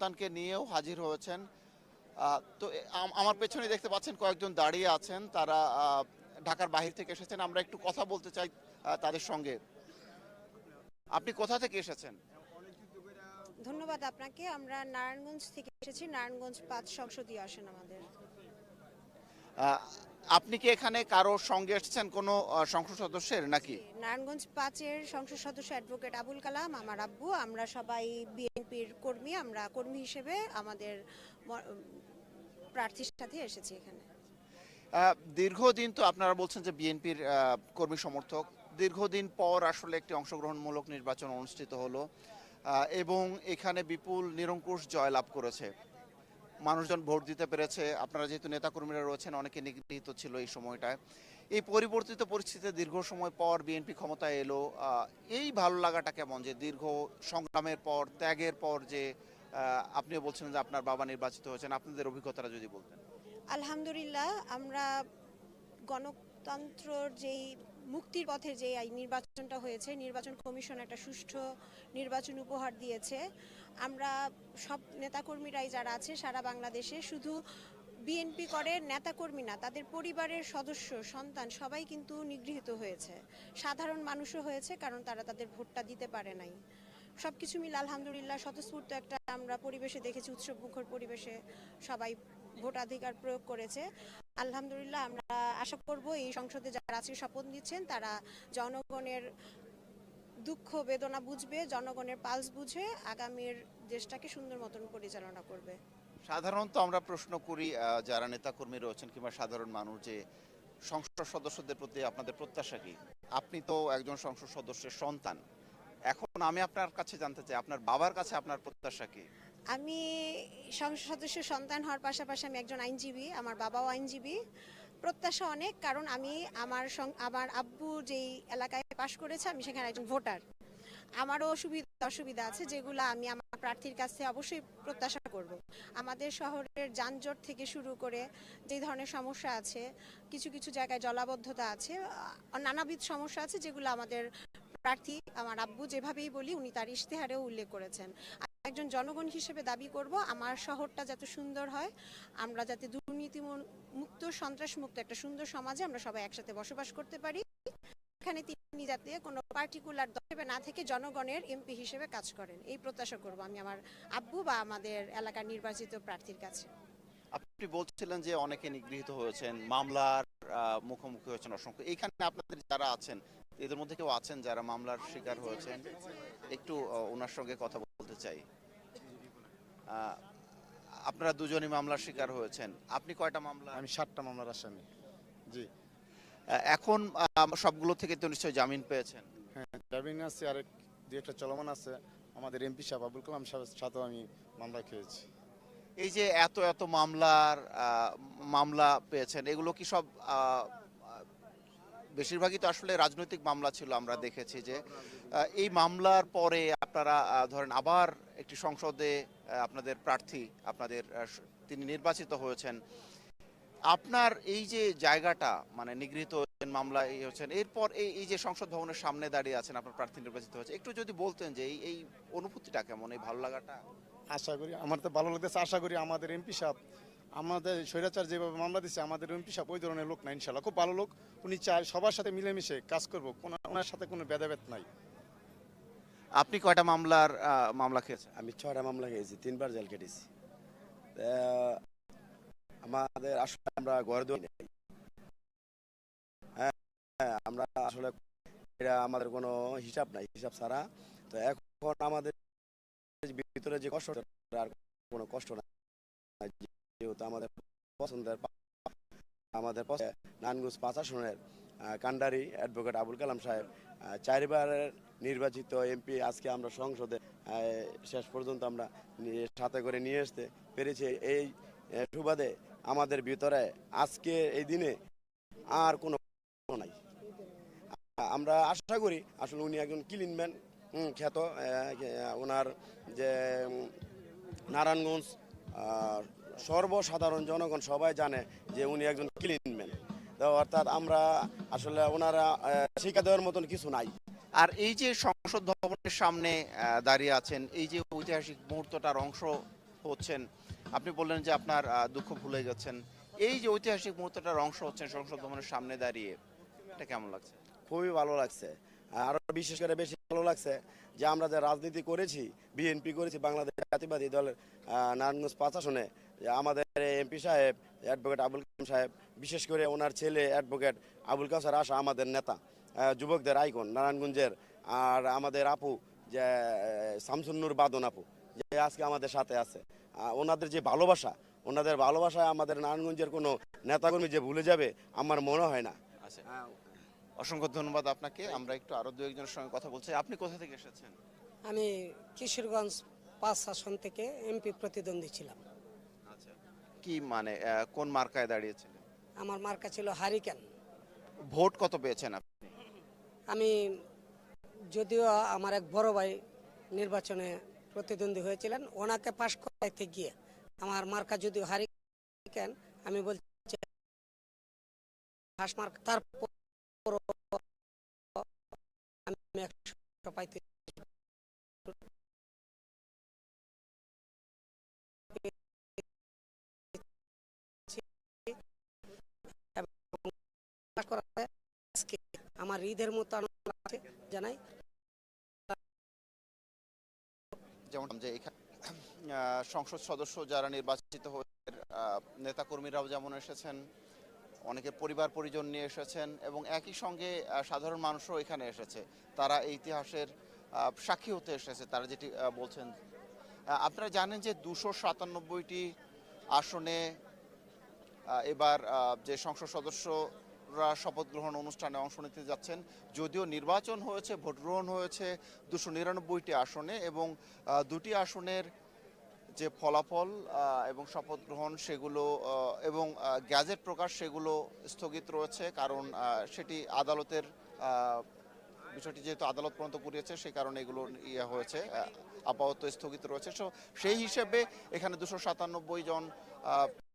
সন্তানকে নিয়েও হাজির হয়েছেন। তো আমার পেছনে দেখতে পাচ্ছেন কয়েকজন দাঁড়িয়ে আছেন। তারা ঢাকার বাহির থেকে এসেছেন। আমরা একটু কথা বলতে চাই তাদের সঙ্গে। আপনি কোথা থেকে এসেছেন? ধন্যবাদ আপনাকে। আমরা নারায়ণগঞ্জ থেকে এসেছি। নারায়ণগঞ্জ পাঁচ সংসদীয় আসেন আমাদের। আপনি কি এখানে কারও সঙ্গে এসেছেন কোনো সংসদ সদস্যের নাকি? নারায়ণগঞ্জ পাঁচের সংসদ সদস্য অ্যাডভোকেট আবুল কালাম আমার আব্বু আমরা সবাই বিএনপির কর্মী আমরা কর্মী হিসেবে আমাদের প্রার্থীর সাথে এসেছি এখানে। দীর্ঘদিন তো আপনারা বলছেন যে বিএনপির কর্মী সমর্থক। দীর্ঘদিন পর আসলে একটি অংশগ্রহণমূলক নির্বাচন অনুষ্ঠিত হলো এবং এখানে বিপুল নিরঙ্কুশ জয় লাভ করেছে। মানুষজন ভোট দিতে পেরেছে। আপনারা যেহেতু নেতাকর্মীরা রয়েছেন অনেকে নিগৃহীত ছিল এই সময়টায়। এই পরিবর্তিত পরিস্থিতিতে দীর্ঘ সময় পর বিএনপি ক্ষমতায় এলো। এই ভালো লাগাটা কেমন? যে দীর্ঘ সংগ্রামের পর ত্যাগের পর যে আহ, আপনিও বলছেন যে আপনার বাবা নির্বাচিত হয়েছেন আপনাদের অভিজ্ঞতাটা যদি বলতেন। আলহামদুলিল্লাহ আমরা গণতন্ত্রর যেই মুক্তির পথে যে নির্বাচনটা হয়েছে নির্বাচন কমিশন একটা সুষ্ঠু নির্বাচন উপহার দিয়েছে। আমরা সব নেতাকর্মীরাই যারা আছে সারা বাংলাদেশে, শুধু বিএনপি করে নেতাকর্মী না, তাদের পরিবারের সদস্য, সন্তান সবাই কিন্তু নিগৃহীত হয়েছে। সাধারণ মানুষও হয়েছে, কারণ তারা তাদের ভোটটা দিতে পারে নাই। সব কিছু মিলে আলহামদুলিল্লাহ স্বতঃস্ফূর্ত একটা আমরা পরিবেশে দেখেছি, উৎসব মুখর পরিবেশে সবাই ভোটাধিকার প্রয়োগ করেছে। আলহামদুলিল্লাহ আমরা আশা করব এই সংসদে যারা আজকে শপথ নিচ্ছেন, তারা জনগণের দুঃখ বেদনা বুঝবে জনগণের পালস বুঝে আগামীর দেশটাকে সুন্দর মতন পরিচালনা করবে। সাধারণত আমরা প্রশ্ন করি যারা নেতাকর্মী রয়েছেন কিংবা সাধারণ মানুষ যে সংসদ সদস্যদের প্রতি আপনাদের প্রত্যাশা কি? আপনি তো একজন সংসদ সদস্যের সন্তান। এখন আমি আপনার কাছে জানতে চাই আপনার বাবার কাছে আপনার প্রত্যাশা কি? আমি সংসদ সদস্য সন্তান হওয়ার পাশাপাশি আমি একজন আইনজীবী আমার বাবাও আইনজীবী। প্রত্যাশা অনেক, কারণ আমি আমার আমার আব্বু যেই এলাকায় পাশ করেছে, আমি সেখানে একজন ভোটার। আমারও সুবিধা অসুবিধা আছে, যেগুলো আমি আমার প্রার্থীর কাছে অবশ্যই প্রত্যাশা করব। আমাদের শহরের যানজট থেকে শুরু করে যে ধরনের সমস্যা আছে, কিছু কিছু জায়গায় জলাবদ্ধতা আছে নানাবিধ সমস্যা আছে যেগুলো আমাদের প্রার্থী, আমার আব্বু যেভাবেই বলি, উনি তার ইশতেহারেও উল্লেখ করেছেন। একজন জনগণ হিসেবে দাবি করব, আমার শহরটা যাতে সুন্দর হয়, আমরা যাতে দুর্নীতি মুক্ত সন্ত্রাস মুক্ত একটা সুন্দর সমাজে আমরা সবাই একসাথে বসবাস করতে পারি। এখানে তিনি যাতে কোনো পার্টিকুলার দলে না থেকে জনগণের এমপি হিসেবে কাজ করেন, এই প্রত্যাশা করব আমি আমার আব্বু বা আমাদের এলাকার নির্বাচিত প্রার্থীর কাছে। আপনি বলছিলেন যে অনেকে নিগৃহীত হয়েছেন, মামলার মুখোমুখি হয়েছেন অসংখ্য। এইখানে আপনাদের যারা আছেন, এদের মধ্যে কেউ আছেন যারা মামলার শিকার হয়েছেন? একটু ওনার সঙ্গে কথা চাই। আপনারা দুজনই মামলার শিকার হয়েছেন। আপনি কয়টা মামলা? আমি সাতটা মামলার আসামি। জি। এখন সবগুলো থেকে তো নিশ্চয়ই জামিন পেয়েছেন। হ্যাঁ জামিন আছে আর দু একটা চলমান আছে। আমাদের এমপি সাহেব আবুল কালাম সাহেবের সাথেও আমি মামলা খেয়েছি। এই যে এত এত মামলার মামলা পেয়েছেন এগুলো কি সব আহ, বেশিরভাগই তো আসলে রাজনৈতিক মামলা ছিল, আমরা দেখেছি যে এই মামলার পরে আপনারা ধরেন আবার একটি সংসদে আপনাদের প্রার্থী, আপনাদের তিনি নির্বাচিত হয়েছেন। আপনার এই যে জায়গাটা মানে নিগৃহীত মামলা এই হচ্ছেন, এরপর এই এই যে সংসদ ভবনের সামনে দাঁড়িয়ে আছেন আপনার প্রার্থী নির্বাচিত হয়েছে, একটু যদি বলতেন যে এই এই অনুভূতিটা কেমন, এই ভালো লাগাটা? আশা করি, আমার তো ভালো লাগতেছে, আশা করি আমাদের এমপি সাহেব আমাদের স্বৈরাচার যেভাবে মামলা দিচ্ছে আমাদের এমপি সাহেব ওই ধরনের লোক না ইনশাল্লাহ খুব ভালো লোক। উনি চায় সবার সাথে মিলেমিশে কাজ করব। কোনো ওনার সাথে কোনো ভেদাভেদ নাই। আপনি কয়টা মামলার মামলা খেয়েছেন? আমি ছয়টা মামলা খেয়েছি তিনবার জেল কেটেছি আমাদের আসলে আমরা ঘর দই নেই। হ্যাঁ হ্যাঁ, আমরা আসলে এটা আমাদের কোনো হিসাব নাই হিসাব ছাড়া। তো এখন আমাদের ভিতরে যে কষ্ট আর কোনো কষ্ট নাই। যেহেতু আমাদের পছন্দের আমাদের নানগুজ পাঁচ কান্ডারি অ্যাডভোকেট আবুল কালাম সাহেব চারবারের নির্বাচিত এমপি আজকে আমরা সংসদে শেষ পর্যন্ত আমরা সাথে করে নিয়ে আসতে পেরেছি। এই সুবাদে আমাদের ভিতরে আজকে এই দিনে আর কোনো নাই। আমরা আশা করি আসলে উনি একজন ক্লিন ম্যান খ্যাত ওনার যে নারায়ণগঞ্জ সর্বসাধারণ জনগণ সবাই জানে যে উনি একজন ক্লিন ম্যান অর্থাৎ আমরা আসলে ওনারা শিক্ষা দেওয়ার মতন কিছু নাই। আর এই যে সংসদ ভবনের সামনে দাঁড়িয়ে আছেন এই যে ঐতিহাসিক মুহূর্তটার অংশ হচ্ছেন আপনি বললেন যে আপনার দুঃখ ভুলে গেছেন। এই যে ঐতিহাসিক মুহূর্তটার অংশ হচ্ছেন সংসদ ভবনের সামনে দাঁড়িয়ে এটা কেমন লাগছে? খুবই ভালো লাগছে। আরও বিশেষ করে বেশি ভালো লাগছে যে আমরা যে রাজনীতি করেছি বিএনপি করেছি বাংলাদেশ জাতিবাদী দলের নারায়ণগঞ্জ পাঁচ আসনে আমাদের এমপি সাহেব অ্যাডভোকেট আবুল কালাম সাহেব বিশেষ করে ওনার ছেলে অ্যাডভোকেট আবুল কাসার আশা আমাদের নেতা যুবকদের আইকন নারায়ণগঞ্জের আর আমাদের আপু যে শামসুন্নুর বাদন আপু যে আজকে আমাদের সাথে আছে। ওনাদের যে ভালোবাসা ওনাদের ভালোবাসায় আমাদের নারায়ণগঞ্জের কোনো নেতাকর্মী যে ভুলে যাবে আমার মনে হয় না। আচ্ছা অসংখ্য ধন্যবাদ আপনাকে। আমরা একটু আরও দু একজনের সঙ্গে কথা বলছি। আপনি কোথা থেকে এসেছেন? আমি কিশোরগঞ্জ পাঁচ আসন থেকে এমপি প্রতিদ্বন্দ্বী ছিলাম। কি মানে কোন মার্কায় দাঁড়িয়েছিলেন? আমার মার্কা ছিল হারিকেন। ভোট কত পেয়েছেন আপনি? আমি যদিও আমার এক বড় ভাই নির্বাচনে প্রতিদ্বন্দ্বী হয়েছিলেন ওনাকে পাশ করাইতে গিয়ে আমার মার্কা যদিও হারিকেন আমি বলছি হাঁস মার্কা তারপর আমি একশো পাইতে পাশ করাতে আজকে আমার ঈদের মতো জানাই। যেমন যে সংসদ সদস্য যারা নির্বাচিত হয়েছে নেতা কর্মীরাও যেমন এসেছেন অনেকে পরিবার পরিজন নিয়ে এসেছেন এবং একই সঙ্গে সাধারণ মানুষও এখানে এসেছে। তারা ইতিহাসের সাক্ষী হতে এসেছে, তারা যেটি বলছেন। আপনারা জানেন যে দুশো সাতানব্বইটি আসনে এবার যে সংসদ সদস্যরা শপথ গ্রহণ অনুষ্ঠানে অংশ নিতে যাচ্ছেন। যদিও নির্বাচন হয়েছে ভোট গ্রহণ হয়েছে দুশো নিরানব্বইটি আসনে এবং দুটি আসনের যে ফলাফল এবং শপথ গ্রহণ সেগুলো এবং গ্যাজেট প্রকাশ সেগুলো স্থগিত রয়েছে। কারণ সেটি আদালতের বিষয়টি যেহেতু আদালত পর্যন্ত পুড়িয়েছে সেই কারণে এগুলো ইয়ে হয়েছে আপাতত স্থগিত রয়েছে। So, সেই হিসেবে এখানে দুশো সাতানব্বই জন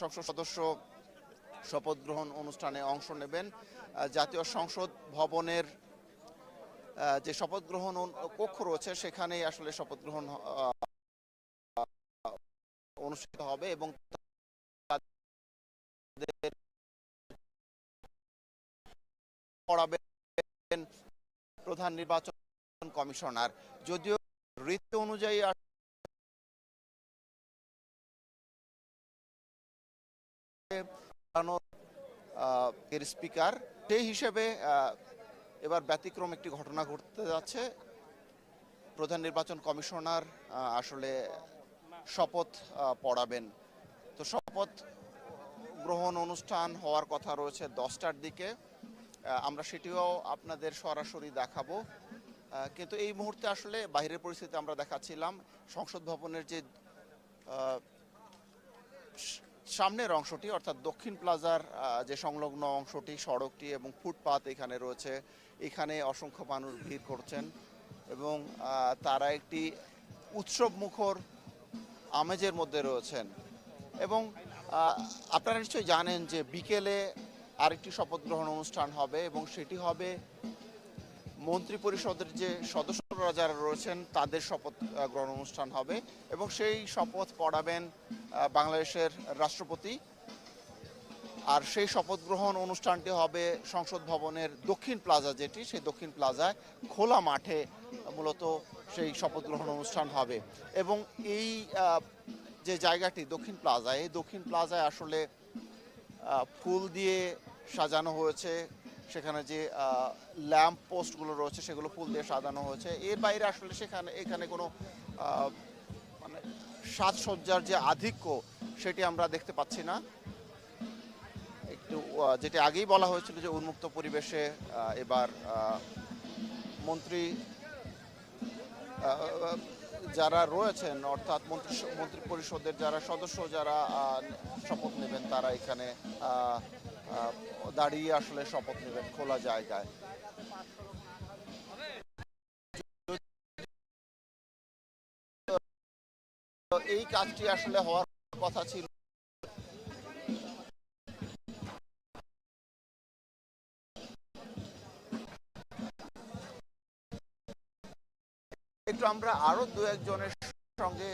সংসদ সদস্য শপথ গ্রহণ অনুষ্ঠানে অংশ নেবেন। জাতীয় সংসদ ভবনের যে শপথ গ্রহণ কক্ষ রয়েছে, সেখানেই আসলে শপথ গ্রহণ অনুষ্ঠিত হবে এবং পড়াবেন প্রধান নির্বাচন কমিশনার। যদিও রীতি অনুযায়ী এর স্পিকার সেই হিসেবে এবার ব্যতিক্রম একটি ঘটনা ঘটতে যাচ্ছে। প্রধান নির্বাচন কমিশনার আসলে শপথ পড়াবেন। তো শপথ গ্রহণ অনুষ্ঠান হওয়ার কথা রয়েছে দশটার দিকে। আমরা সেটিও আপনাদের সরাসরি দেখাবো। কিন্তু এই মুহূর্তে আসলে বাইরের পরিস্থিতি আমরা দেখাচ্ছিলাম। সংসদ ভবনের যে সামনের অংশটি, অর্থাৎ দক্ষিণ প্লাজার যে সংলগ্ন অংশটি, সড়কটি এবং ফুটপাত এখানে রয়েছে, এখানে অসংখ্য মানুষ ভিড় করছেন এবং তারা একটি উৎসব মুখর আমেজের মধ্যে রয়েছেন। এবং আপনারা নিশ্চয়ই জানেন যে বিকেলে আরেকটি শপথ গ্রহণ অনুষ্ঠান হবে এবং সেটি হবে মন্ত্রী পরিষদের যে সদস্যরা যারা রয়েছেন, তাদের শপথ গ্রহণ অনুষ্ঠান হবে এবং সেই শপথ পড়াবেন বাংলাদেশের রাষ্ট্রপতি। আর সেই শপথ গ্রহণ অনুষ্ঠানটি হবে সংসদ ভবনের দক্ষিণ প্লাজা যেটি, সেই দক্ষিণ প্লাজায় খোলা মাঠে মূলত সেই শপথ গ্রহণ অনুষ্ঠান হবে। এবং এই যে জায়গাটি দক্ষিণ প্লাজায়, এই দক্ষিণ প্লাজায় আসলে ফুল দিয়ে সাজানো হয়েছে সেখানে যে ল্যাম্প পোস্টগুলো রয়েছে সেগুলো ফুল দিয়ে সাজানো হয়েছে। এর বাইরে আসলে সেখানে, এখানে কোনো মানে সাজসজ্জার যে আধিক্য সেটি আমরা দেখতে পাচ্ছি না। একটু যেটি আগেই বলা হয়েছিল যে উন্মুক্ত পরিবেশে এবার মন্ত্রী যারা রয়েছেন, অর্থাৎ মন্ত্রী মন্ত্রী পরিষদের যারা সদস্য, যারা শপথ নেবেন, তারা এখানে দাঁড়িয়ে আসলে শপথ নেবেন খোলা জায়গায়। এই কাজটি আসলে হওয়ার কথা ছিল। একটু আমরা আরও দু একজনের সঙ্গে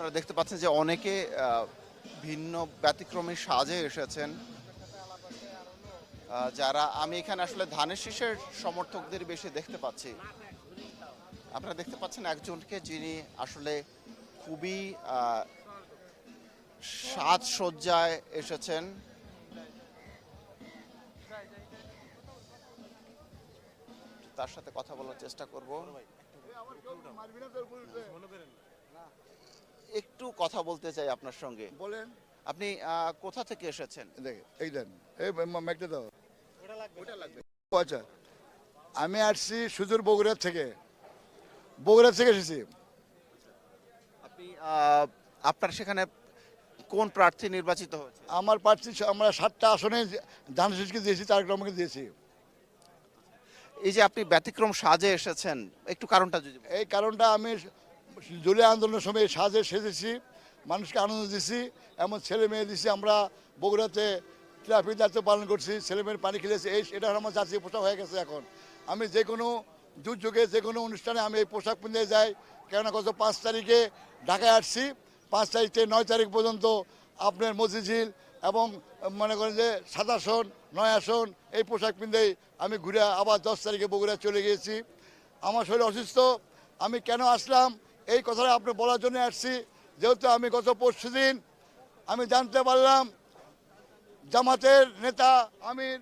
আপনারা দেখতে পাচ্ছেন যে অনেকে ভিন্ন ব্যতিক্রমী সাজে এসেছেন। যারা, আমি এখানে আসলে ধানের শীষের সমর্থকদের বেশি দেখতে পাচ্ছি। আপনারা দেখতে পাচ্ছেন একজনকে যিনি আসলে খুবই সাজসজ্জায় এসেছেন। তার সাথে কথা বলার চেষ্টা করব। একটু কথা বলতে চাই আপনার সঙ্গে। বলেন। আপনি কোথা থেকে এসেছেন? দেখে এই দেন এই ম্যাকটা দাও। আচ্ছা। আমি আসছি সুদূর বগুড়ার থেকে। বগুড়া থেকে এসেছি। আপনি আপনার সেখানে কোন প্রার্থী নির্বাচিত হয়েছে? আমার প্রার্থী আমরা সাতটা আসনে ধান শীষকে দিয়েছি তার রহমানকে দিয়েছি। এই যে আপনি ব্যতিক্রম সাজে এসেছেন একটু কারণটা যদি এই কারণটা আমি জুলাই আন্দোলনের সময় সাজে সেজেছি, মানুষকে আনন্দ দিছি, এমন ছেলে মেয়ে দিছি আমরা বগুড়াতে ট্রাফিক দায়িত্ব পালন করছি, ছেলে মেয়ের পানি খেলেছি, এই এটা আমার জাতীয় পোশাক হয়ে গেছে এখন। আমি যে কোনো দুর্যোগে, যে কোনো অনুষ্ঠানে আমি এই পোশাক পিঁধে যাই, কেননা গত পাঁচ তারিখে ঢাকায় আসছি, পাঁচ তারিখ থেকে নয় তারিখ পর্যন্ত আপনার মতিঝিল এবং মনে করেন যে সাত আসন, নয় আসন, এই পোশাক পিঁধেই আমি ঘুরে আবার দশ তারিখে বগুড়া চলে গিয়েছি। আমার শরীর অসুস্থ, আমি কেন আসলাম? এই কথাটা আপনি বলার জন্য আসছি। যেহেতু আমি গত পরশু দিন আমি জানতে পারলাম, জামাতের নেতা আমির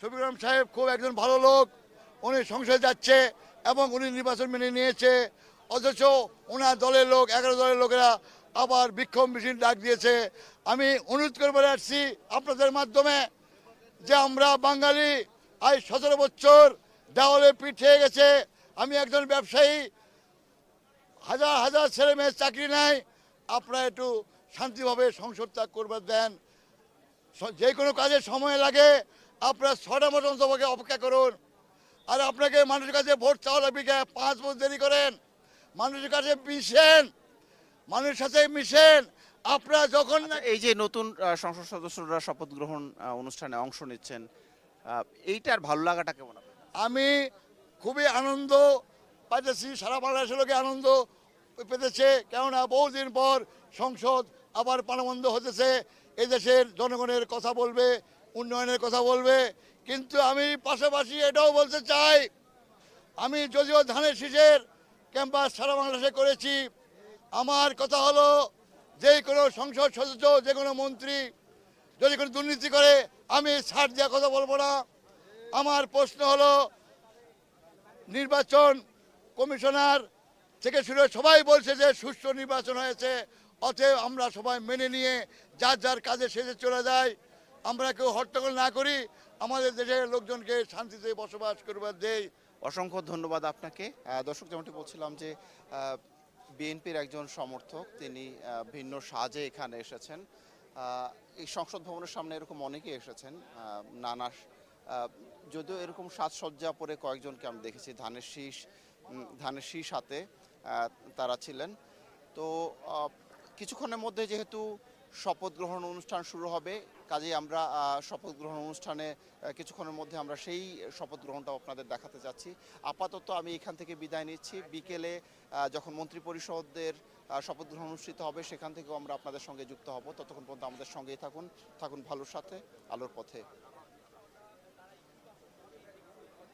শফিকুর রহমান সাহেব খুব একজন ভালো লোক। উনি সংসদে যাচ্ছে এবং উনি নির্বাচন মেনে নিয়েছে। অথচ ওনার দলের লোক, এগারো দলের লোকেরা আবার বিক্ষোভ মিছিল ডাক দিয়েছে। আমি অনুরোধ করে বলে আসছি আপনাদের মাধ্যমে যে আমরা বাঙালি আজ সতেরো বছর দেওয়ালে পিঠ গেছে। আমি একজন ব্যবসায়ী হাজার হাজার ছেলে মেয়ের চাকরি নাই আপনারা একটু শান্তিভাবে সংসদ ত্যাগ করবার দেন। যে কোনো কাজে সময় লাগে আপনারা ছটা মতন তোমাকে অপেক্ষা করুন। আর আপনাকে মানুষের কাছে ভোট চাওয়া লাগবে পাঁচ বছর দেরি করেন মানুষের কাছে মিশেন মানুষের সাথে মিশেন। আপনারা যখন এই যে নতুন সংসদ সদস্যরা শপথ গ্রহণ অনুষ্ঠানে অংশ নিচ্ছেন এইটার ভালো লাগাটা কেমন আমি খুবই আনন্দ পাইতেছি সারা বাংলাদেশের লোকে আনন্দ পেতেছে। কেননা বহুদিন পর সংসদ আবার প্রাণবন্ধ হতেছে। এই দেশের জনগণের কথা বলবে, উন্নয়নের কথা বলবে। কিন্তু আমি পাশাপাশি এটাও বলতে চাই, আমি যদিও ধানের শীষের ক্যাম্পাস সারা বাংলাদেশে করেছি, আমার কথা হলো যে কোনো সংসদ সদস্য, যে কোনো মন্ত্রী যদি কোনো দুর্নীতি করে, আমি ছাড় দেওয়ার কথা বলব না। আমার প্রশ্ন হলো, নির্বাচন কমিশনার থেকে শুরু সবাই বলছে যে সুষ্ঠু নির্বাচন হয়েছে, অতএব আমরা সবাই মেনে নিয়ে যার যার কাজে সেজে চলে যাই। আমরা কেউ হট্টগোল না করি, আমাদের দেশের লোকজনকে শান্তিতে বসবাস করবার দেই। অসংখ্য ধন্যবাদ আপনাকে। দর্শক, যেমনটি বলছিলাম যে বিএনপির একজন সমর্থক, তিনি ভিন্ন সাজে এখানে এসেছেন। এই সংসদ ভবনের সামনে এরকম অনেকেই এসেছেন নানা যদিও এরকম সাজসজ্জা পরে কয়েকজনকে আমি দেখেছি, ধানের শীষ ধানের শীষ হাতে। তারা ছিলেন। তো কিছুক্ষণের মধ্যে যেহেতু শপথ গ্রহণ অনুষ্ঠান শুরু হবে, কাজেই আমরা শপথ গ্রহণ অনুষ্ঠানে কিছুক্ষণের মধ্যে আমরা সেই শপথ গ্রহণটাও আপনাদের দেখাতে যাচ্ছি। আপাতত আমি এখান থেকে বিদায় নিচ্ছি। বিকেলে যখন মন্ত্রী পরিষদের শপথ গ্রহণ অনুষ্ঠিত হবে, সেখান থেকেও আমরা আপনাদের সঙ্গে যুক্ত হব। ততক্ষণ পর্যন্ত আমাদের সঙ্গেই থাকুন। থাকুন ভালোর সাথে, আলোর পথে।